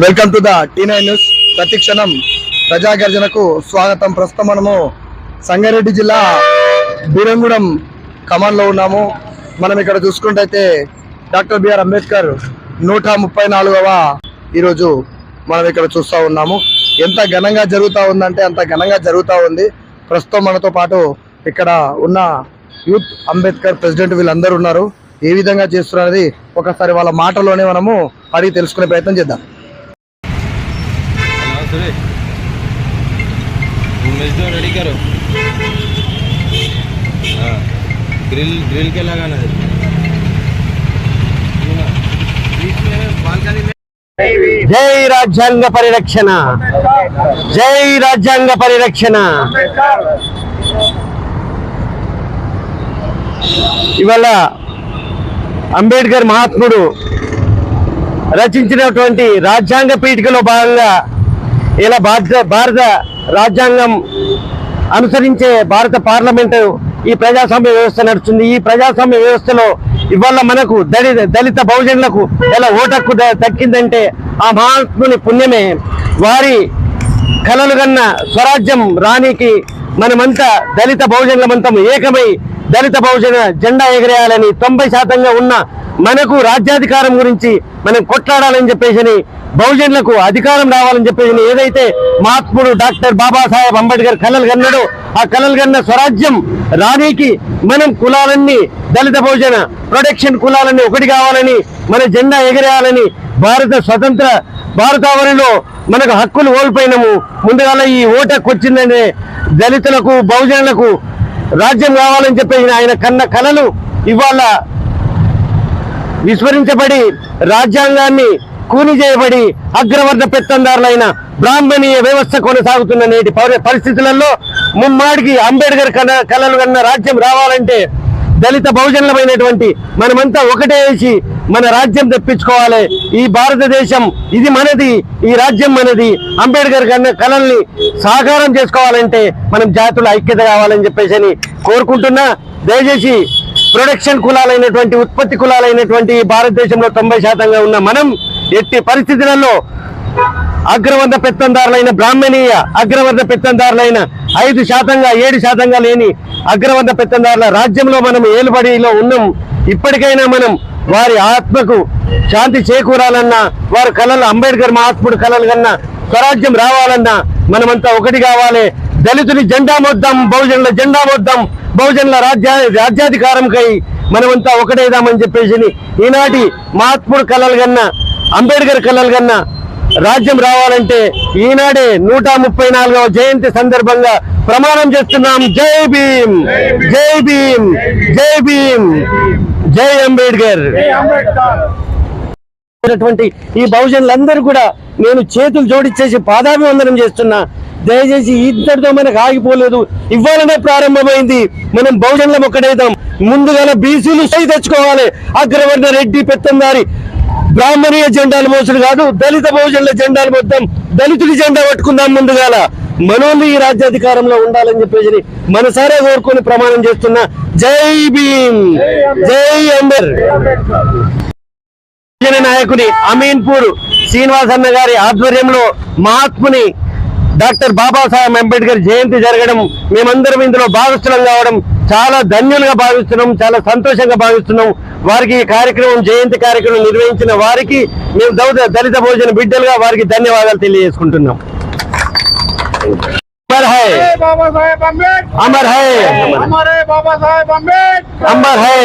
Welcome to the T nine news. ప్రతి క్షణం ప్రజాగర్జనకు స్వాగతం. ప్రస్తుతం మనము సంగారెడ్డి జిల్లా బీరంగూడెం కమాన్లో ఉన్నాము. మనం ఇక్కడ చూసుకుంటైతే డాక్టర్ బిఆర్ అంబేద్కర్ నూట ముప్పై నాలుగవ ఈరోజు మనం ఇక్కడ చూస్తూ ఉన్నాము. ఎంత ఘనంగా జరుగుతూ ఉందంటే అంత ఘనంగా జరుగుతూ ఉంది. ప్రస్తుతం మనతో పాటు ఇక్కడ ఉన్న యూత్ అంబేద్కర్ ప్రెసిడెంట్ వీళ్ళందరూ ఉన్నారు. ఏ విధంగా చేస్తున్నది ఒకసారి వాళ్ళ మాటలోనే మనము అడిగి తెలుసుకునే ప్రయత్నం చేద్దాం. हाँ सुरेश उमेश दो रेडी करो हाँ ग्रिल ग्रिल के लगाना है बीच में बालकनी में జై రాజ్యాంగ పరిరక్షణ జై రాజ్యాంగ పరిరక్షణ ఇవాళ అంబేద్కర్ మహాత్ముడు రచించినటువంటి రాజ్యాంగ పీఠికలో భాగంగా ఇలా భారత భారత రాజ్యాంగం అనుసరించే భారత పార్లమెంటు ఈ ప్రజాస్వామ్య వ్యవస్థ నడుస్తుంది. ఈ ప్రజాస్వామ్య వ్యవస్థలో ఇవాళ మనకు దళిత దళిత బహుజనులకు ఎలా ఓటక్కు తక్కిందంటే దక్కిందంటే ఆ మహాత్ముని పుణ్యమే. వారి కలలు కన్న స్వరాజ్యం రాణికి మనమంతా దళిత బహుజనులమంతం ఏకమై దళిత బహుజన జెండా ఎగరేయాలని తొంభై శాతంగా ఉన్న మనకు రాజ్యాధికారం గురించి మనం కొట్లాడాలని చెప్పేసి బహుజనులకు అధికారం రావాలని చెప్పేసి ఏదైతే మహాత్ముడు డాక్టర్ బాబాసాహెబ్ అంబేద్కర్ కలలు కన్నాడో ఆ కలలు కన్న స్వరాజ్యం రానీకి మనం కులాలన్నీ దళిత బహుజన ప్రొటెక్షన్ కులాలన్నీ ఒకటి కావాలని మన జెండా ఎగరేయాలని భారత స్వతంత్ర భారతావరణలో మనకు హక్కులు కోల్పోయినాము. ముందుగా ఈ ఓటకు వచ్చిందనే దళితులకు బహుజనులకు రాజ్యం కావాలని చెప్పేసి ఆయన కన్న కళలు ఇవాళ విస్మరించబడి రాజ్యాంగాన్ని కూని చేయబడి అగ్రవర్ణ పెత్తందారులైన బ్రాహ్మణీయ వ్యవస్థ కొనసాగుతున్న నేటి పరిస్థితులలో ముమ్మాడికి అంబేద్కర్ కన కళలు కన్న రాజ్యం రావాలంటే దళిత బహుజనులమైనటువంటి మనమంతా ఒకటే వేసి మన రాజ్యం తెప్పించుకోవాలి. ఈ భారతదేశం ఇది మనది ఈ రాజ్యం మనది. అంబేద్కర్ కన్న కళల్ని సాకారం చేసుకోవాలంటే మనం జాతుల ఐక్యత కావాలని చెప్పేసి అని కోరుకుంటున్నా. దయచేసి ప్రొడక్షన్ కులాలైనటువంటి ఉత్పత్తి కులాలైనటువంటి భారతదేశంలో తొంభై శాతంగా ఉన్న మనం ఎట్టి పరిస్థితులలో అగ్రవర్ణ పెత్తందారులైన బ్రాహ్మణీయ అగ్రవర్ణ పెత్తందారులైన ఐదు శాతంగా ఏడు శాతంగా లేని అగ్రవర్ణ పెత్తందారుల రాజ్యంలో మనం ఏలుబడిలో ఉన్నాం. ఇప్పటికైనా మనం వారి ఆత్మకు శాంతి చేకూరాలన్నా వారి కళలు అంబేద్కర్ మహాత్ముడు కళలు కన్నా స్వరాజ్యం రావాలన్నా మనమంతా ఒకటి కావాలి. దళితుని జెండా మొద్దాం బహుజనుల జెండా మొద్దాం బహుజనుల రాజ్యా రాజ్యాధికారంకై మనమంతా ఒకటేదామని చెప్పేసి ఈనాటి మహాత్ముడు కళలు కన్నా అంబేద్కర్ కళలు కన్నా రాజ్యం రావాలంటే ఈనాడే నూట ముప్పై నాలుగవ జయంతి సందర్భంగా ప్రమాణం చేస్తున్నాం. జై భీమ్! జై భీమ్! జై భీమ్! జై అంబేద్కర్ ఈ బహుజనులందరూ కూడా నేను చేతులు జోడించేసి పాదాభివందనం చేస్తున్నా. దయచేసి ఇంతటితో మనకు ఆగిపోలేదు. ఇవ్వాలనే ప్రారంభమైంది. మనం బహుజనులం ఒక్కడైతాం ముందుగా బీసీలు సై తెచ్చుకోవాలి. అగ్రవర్ణ రెడ్డి పెత్తందారి బ్రాహ్మణీయ జెండాలు మోసుడు కాదు దళిత బహుజనుల జెండాలు మొత్తం దళితుడి జెండా పట్టుకుందాం ముందుగాల. మనోళ్ళు ఈ రాజ్యాధికారంలో ఉండాలని చెప్పేసి మనసారే కోరుకొని ప్రమాణం చేస్తున్నా జై భీమ్ జై అంబర్ నాయకుని అమీన్పూర్ శ్రీనివాస్ అన్న గారి ఆధ్వర్యంలో మహాత్ముని డాక్టర్ బాబాసాహెబ్ అంబేద్కర్ జయంతి జరగడం మేమందరం ఇందులో భాగస్థులం కావడం చాలా ధన్యులుగా భావిస్తున్నాం చాలా సంతోషంగా భావిస్తున్నాం. వారికి ఈ కార్యక్రమం జయంతి కార్యక్రమం నిర్వహించిన వారికి మేము దౌత దళిత భోజన బిడ్డలుగా వారికి ధన్యవాదాలు తెలియజేసుకుంటున్నాం. అమర్ హై. అమర్ హై అమర్ హై.